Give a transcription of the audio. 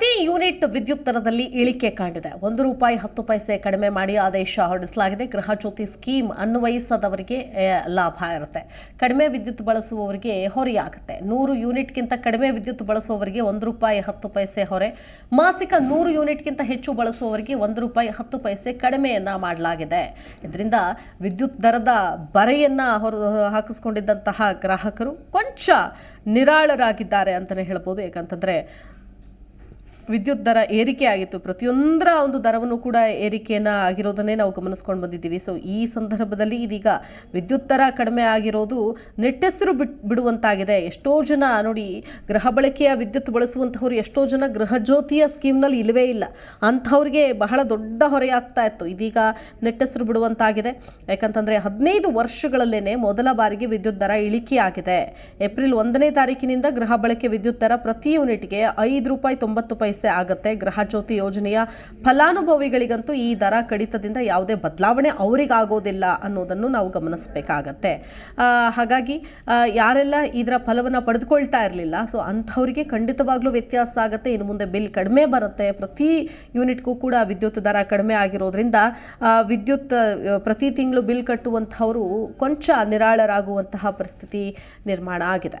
ಪ್ರತಿ ಯೂನಿಟ್ ವಿದ್ಯುತ್ ದರದಲ್ಲಿ ಇಳಿಕೆ ಕಂಡಿದೆ. ಒಂದು ರೂಪಾಯಿ ಹತ್ತು ಪೈಸೆ ಕಡಿಮೆ ಮಾಡಿ ಆದೇಶ ಹೊರಡಿಸಲಾಗಿದೆ. ಗೃಹ ಜ್ಯೋತಿ ಸ್ಕೀಮ್ ಅನ್ವಯಿಸದವರಿಗೆ ಲಾಭ ಇರುತ್ತೆ. ಕಡಿಮೆ ವಿದ್ಯುತ್ ಬಳಸುವವರಿಗೆ ಹೊರೆಯಾಗುತ್ತೆ. ನೂರು ಯೂನಿಟ್ಗಿಂತ ಕಡಿಮೆ ವಿದ್ಯುತ್ ಬಳಸುವವರಿಗೆ ಒಂದು ರೂಪಾಯಿ ಹತ್ತು ಪೈಸೆ ಹೊರೆ. ಮಾಸಿಕ ನೂರು ಯೂನಿಟ್ಗಿಂತ ಹೆಚ್ಚು ಬಳಸುವವರಿಗೆ ಒಂದು ರೂಪಾಯಿ ಹತ್ತು ಪೈಸೆ ಕಡಿಮೆಯನ್ನ ಮಾಡಲಾಗಿದೆ. ಇದರಿಂದ ವಿದ್ಯುತ್ ದರದ ಬರೆಯನ್ನು ಹೊರ, ಹಾಕಿಸ್ಕೊಂಡಿದ್ದಂತಹ ಗ್ರಾಹಕರು ಕೊಂಚ ನಿರಾಳರಾಗಿದ್ದಾರೆ ಅಂತಲೇ ಹೇಳ್ಬೋದು. ಯಾಕಂತಂದರೆ ವಿದ್ಯುತ್ ದರ ಏರಿಕೆ ಆಗಿತ್ತು. ಪ್ರತಿಯೊಂದರ ಒಂದು ದರವನ್ನು ಕೂಡ ಏರಿಕೆಯನ್ನು ಆಗಿರೋದನ್ನೇ ನಾವು ಗಮನಿಸ್ಕೊಂಡು ಬಂದಿದ್ದೀವಿ. ಸೊ ಈ ಸಂದರ್ಭದಲ್ಲಿ ಇದೀಗ ವಿದ್ಯುತ್ ದರ ಕಡಿಮೆ ಆಗಿರೋದು ನೆಟ್ಟೆಸರು ಬಿಟ್, ಬಿಡುವಂತಾಗಿದೆ. ಎಷ್ಟೋ ಜನ ನೋಡಿ ಗೃಹ ಬಳಕೆಯ ವಿದ್ಯುತ್ ಬಳಸುವಂಥವ್ರು ಎಷ್ಟೋ ಜನ ಗೃಹ ಜ್ಯೋತಿಯ ಸ್ಕೀಮ್ನಲ್ಲಿ ಇಲ್ಲವೇ ಇಲ್ಲ. ಅಂಥವ್ರಿಗೆ ಬಹಳ ದೊಡ್ಡ ಹೊರೆಯಾಗ್ತಾ ಇತ್ತು. ಇದೀಗ ನೆಟ್ಟೆಸರು ಬಿಡುವಂತಾಗಿದೆ. ಯಾಕಂತಂದರೆ ಹದಿನೈದು ವರ್ಷಗಳಲ್ಲೇ ಮೊದಲ ಬಾರಿಗೆ ವಿದ್ಯುತ್ ದರ ಇಳಿಕೆಯಾಗಿದೆ. ಏಪ್ರಿಲ್ ಒಂದನೇ ತಾರೀಕಿನಿಂದ ಗೃಹ ಬಳಕೆ ವಿದ್ಯುತ್ ದರ ಪ್ರತಿ ಯೂನಿಟ್ಗೆ ಐದು ರೂಪಾಯಿ ತೊಂಬತ್ತು ಪೈಸೆ ಆಗುತ್ತೆ. ಗೃಹ ಜ್ಯೋತಿ ಯೋಜನೆಯ ಫಲಾನುಭವಿಗಳಿಗಂತೂ ಈ ದರ ಕಡಿತದಿಂದ ಯಾವುದೇ ಬದಲಾವಣೆ ಅವರಿಗಾಗೋದಿಲ್ಲ ಅನ್ನೋದನ್ನು ನಾವು ಗಮನಿಸಬೇಕಾಗತ್ತೆ. ಹಾಗಾಗಿ ಯಾರೆಲ್ಲ ಇದರ ಫಲವನ್ನು ಪಡೆದುಕೊಳ್ತಾ ಇರಲಿಲ್ಲ, ಸೊ ಅಂಥವರಿಗೆ ಖಂಡಿತವಾಗ್ಲೂ ವ್ಯತ್ಯಾಸ ಆಗುತ್ತೆ. ಇನ್ನು ಮುಂದೆ ಬಿಲ್ ಕಡಿಮೆ ಬರುತ್ತೆ. ಪ್ರತಿ ಯೂನಿಟ್ಗೂ ಕೂಡ ವಿದ್ಯುತ್ ದರ ಕಡಿಮೆ ಆಗಿರೋದ್ರಿಂದ ವಿದ್ಯುತ್ ಪ್ರತಿ ತಿಂಗಳು ಬಿಲ್ ಕಟ್ಟುವಂಥವರು ಕೊಂಚ ನಿರಾಳರಾಗುವಂತಹ ಪರಿಸ್ಥಿತಿ ನಿರ್ಮಾಣ ಆಗಿದೆ.